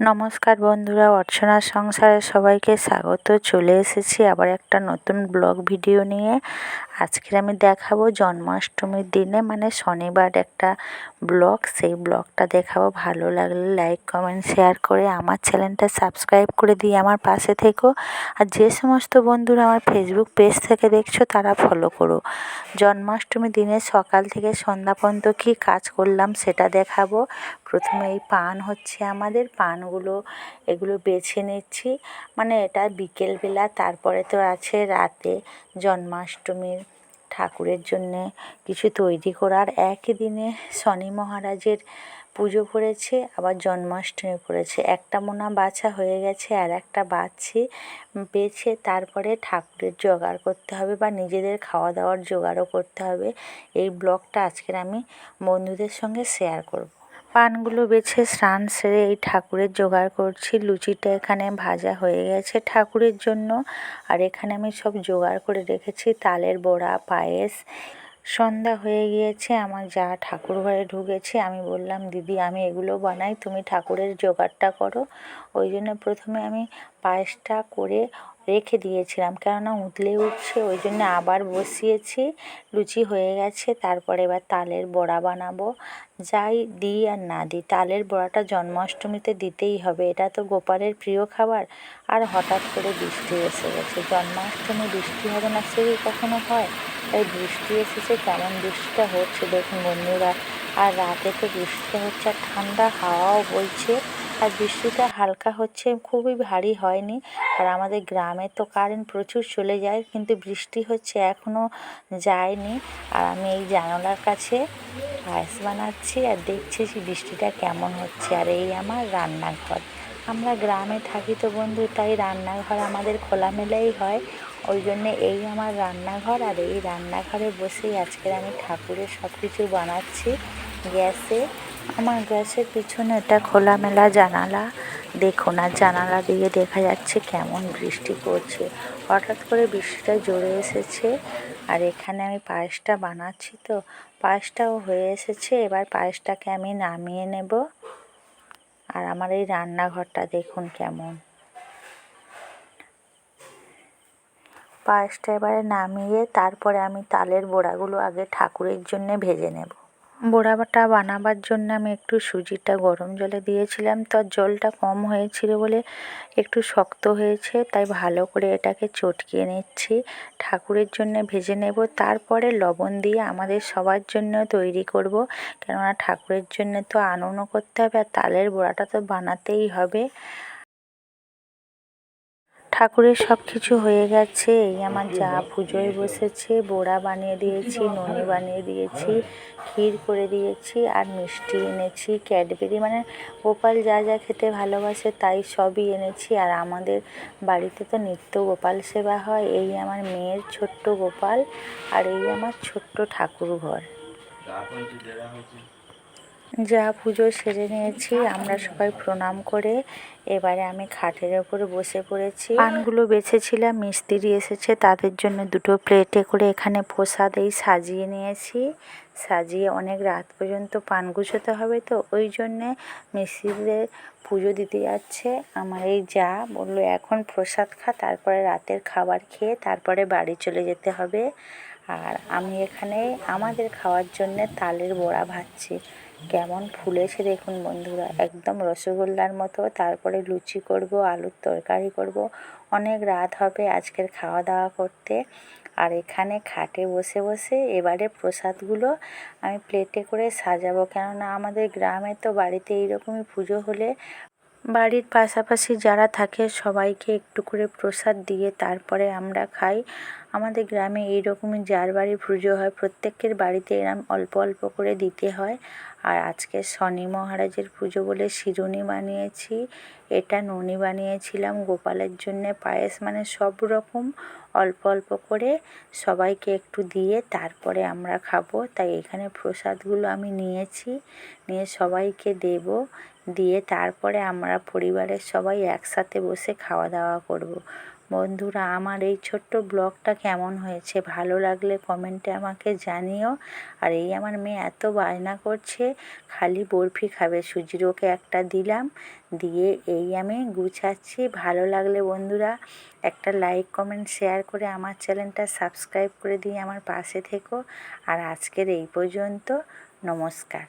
নমস্কার বন্ধুরা অর্চনার সংসারে সবাইকে স্বাগত। চলে এসেছি আবার একটা নতুন ব্লগ ভিডিও নিয়ে। আজকের আমি দেখাবো জন্মাষ্টমীর দিনে মানে শনিবার একটা ব্লগ। সেই ব্লগটা দেখাবো। ভালো লাগলে লাইক, কমেন্ট, শেয়ার করে আমার চ্যানেলটা সাবস্ক্রাইব করে দিয়ে আমার পাশে থেকো। আর যে সমস্ত বন্ধুরা আমার ফেসবুক পেজ থেকে দেখছ, তারা ফলো করো। জন্মাষ্টমীর দিনে সকাল থেকে সন্ধ্যা পর্যন্ত কী কাজ করলাম, সেটা দেখাবো। প্রথমে এই পান হচ্ছে আমাদের, পানগুলো, এগুলো বেছে নিচ্ছি। মানে এটা বিকেলবেলা, তারপরে তো আছে রাতে জন্মাষ্টমীর ঠাকুরের জন্যে কিছু তৈরি করার। একই দিনে শনি মহারাজের পুজো পড়েছে, আবার জন্মাষ্টমী পড়েছে। একটা মোনা বাছা হয়ে গেছে, আর একটা বাছছি বেছে তারপরে ঠাকুরের জোগাড় করতে হবে বা নিজেদের খাওয়া দাওয়ার জোগাড়ও করতে হবে। এই ব্লগটা আজকের আমি বন্ধুদের সঙ্গে শেয়ার করব। পানগুলো বেছে স্নান সেরে এই ঠাকুরের জোগাড় করছি। লুচিটা এখানে ভাজা হয়ে গেছে ঠাকুরের জন্য। আর এখানে আমি সব জোগাড় করে রেখেছি। তালের বড়া, পায়েস সন্ধ্যা হয়ে গিয়েছে, আমার যা ঠাকুর ঘরে ঢুকেছে, আমি বললাম, দিদি, আমি এগুলো বানাই, তুমি ঠাকুরের জোগাড়টা করো। ওই জন্য প্রথমে আমি পায়েসটা করে রেখে দিয়েছিলাম, কেননা উতলে উঠছে, ওই জন্য আবার বসিয়েছি, লুচি হয়ে গেছে, তারপরে এবার তালের বড়া বানাবো। যাই দিই আর না দিই, তালের বড়াটা জন্মাষ্টমীতে দিতেই হবে, এটা তো গোপালের প্রিয় খাবার। আর হঠাৎ করে বৃষ্টি এসে গেছে, জন্মাষ্টমী বৃষ্টি হবে না সে কখনো হয়? তাই বৃষ্টি এসেছে, কেমন বৃষ্টিটা হচ্ছে দেখুন বন্ধুরা। আর রাতে তো বৃষ্টিটা হচ্ছে আর ঠান্ডা হাওয়াও বইছে। আর বৃষ্টিটা হালকা হচ্ছে, খুবই ভারী হয়নি। আর আমাদের গ্রামে তো কারেন্ট প্রচুর চলে যায়, কিন্তু বৃষ্টি হচ্ছে এখনও যায়নি। আর আমি এই জানালার কাছে পায়েস বানাচ্ছি আর দেখছি বৃষ্টিটা কেমন হচ্ছে। আর এই আমার রান্নাঘর। আমরা গ্রামে থাকি তো বন্ধু, তাই রান্নাঘর আমাদের খোলামেলাই হয়। ওই জন্যে এই আমার রান্নাঘর আর এই রান্নাঘরে বসেই আজকের আমি ঠাকুরের সব কিছু বানাচ্ছি। গ্যাসে, আমার গ্যাসের পিছনে এটা খোলামেলা জানালা। দেখুন, আর জানালা দিয়ে দেখা যাচ্ছে কেমন বৃষ্টি পড়ছে। হঠাৎ করে বৃষ্টিটা জোরে এসেছে। আর এখানে আমি পায়েসটা বানাচ্ছি তো, পায়েসটাও হয়ে এসেছে। এবার পায়েসটাকে আমি নামিয়ে নেব। আর আমার এই রান্নাঘরটা দেখুন কেমন। পায়েসটা এবারে নামিয়ে তারপরে আমি তালের বড়াগুলো আগে ঠাকুরের জন্যে ভেজে নেব। বড়াটা বানাবার জন্য আমি একটু সুজিটা গরম জলে দিয়েছিলাম। তো জলটা কম হয়েছিল বলে একটু শক্ত হয়েছে, তাই ভালো করে এটাকে চটকিয়ে নিচ্ছি। ঠাকুরের জন্য ভেজে নেব। তারপরে লবণ দিয়ে আমাদের সবার জন্য তৈরি করব। কেননা ঠাকুরের জন্য তো আননও করতে হবে, আর তালের বড়াটা তো বানাতেই হবে। ঠাকুরের সব কিছু হয়ে গেছে। এই আমার যা পুজোয় বসেছে, বড়া বানিয়ে দিয়েছি, ননি বানিয়ে দিয়েছি, ক্ষীর করে দিয়েছি, আর মিষ্টি এনেছি, ক্যাডবেরি মানে গোপাল যা যা খেতে ভালোবাসে তাই সবই এনেছি। আর আমাদের বাড়িতে তো নিত্য গোপাল সেবা হয়। এই আমার মেয়ের ছোট্ট গোপাল আর এই আমার ছোট্ট ঠাকুর ঘর যা পুজো সেরে নিয়েছি, আমরা সবাই প্রণাম করে এবারে আমি খাটের ওপরে বসে পড়েছি। পানগুলো বেছেছিলাম, মিস্ত্রি এসেছে, তাদের জন্য দুটো প্লেটে করে এখানে প্রসাদ এই সাজিয়ে নিয়েছি। সাজিয়ে অনেক রাত পর্যন্ত পান গুছোতে হবে তো, ওই জন্যে মিস্ত্রিদের পুজো দিতে যাচ্ছে। আমার এই যা বলল, এখন প্রসাদ খা, তারপরে রাতের খাবার খেয়ে তারপরে বাড়ি চলে যেতে হবে। আর আমি এখানে আমাদের খাওয়ার জন্যে তালের বড়া ভাজছি। কেমন ফুলেছে দেখুন বন্ধুরা, একদম রসগোল্লার মতো। তারপরে লুচি করব, আলুর তরকারি করব। অনেক রাত হবে আজকের খাওয়া দাওয়া করতে। আর এখানে খাটে বসে বসে এবারে প্রসাদগুলো আমি প্লেটে করে সাজাবো। কেননা আমাদের গ্রামে তো বাড়িতে এইরকমই পুজো হলে বাড়ির পাশাপাশি যারা থাকে সবাইকে একটু করে প্রসাদ দিয়ে তারপরে আমরা খাই। আমাদের গ্রামে এইরকমই যার বাড়ি পুজো হয়, প্রত্যেকের বাড়িতে এরম অল্প অল্প করে দিতে হয়। আর আজকে শনি মহারাজের পুজো বলে শিরুনি বানিয়েছি, এটা ননি বানিয়েছিলাম গোপালের জন্যে পায়েস মানে সব রকম অল্প অল্প করে সবাইকে একটু দিয়ে তারপরে আমরা খাব। তাই এখানে প্রসাদগুলো আমি নিয়েছি, নিয়ে সবাইকে দেব। দিয়ে তারপরে আমরা পরিবারের সবাই একসাথে বসে খাওয়া দাওয়া করব। বন্ধুরা, আমার এই ছোট্ট ব্লগটা কেমন হয়েছে? ভালো লাগলে কমেন্টে আমাকে জানিও। আর এই আমার মেয়ে এত বায়না করছে, খালি বরফি খাবে। সুজির ওকে একটা দিলাম, দিয়ে এই আমি গুছাচ্ছি। ভালো লাগলে বন্ধুরা, একটা লাইক কমেন্ট শেয়ার করে আমার চ্যানেলটা সাবস্ক্রাইব করে দিয়ে আমার পাশে থেকো। আর আজকের এই পর্যন্ত, নমস্কার।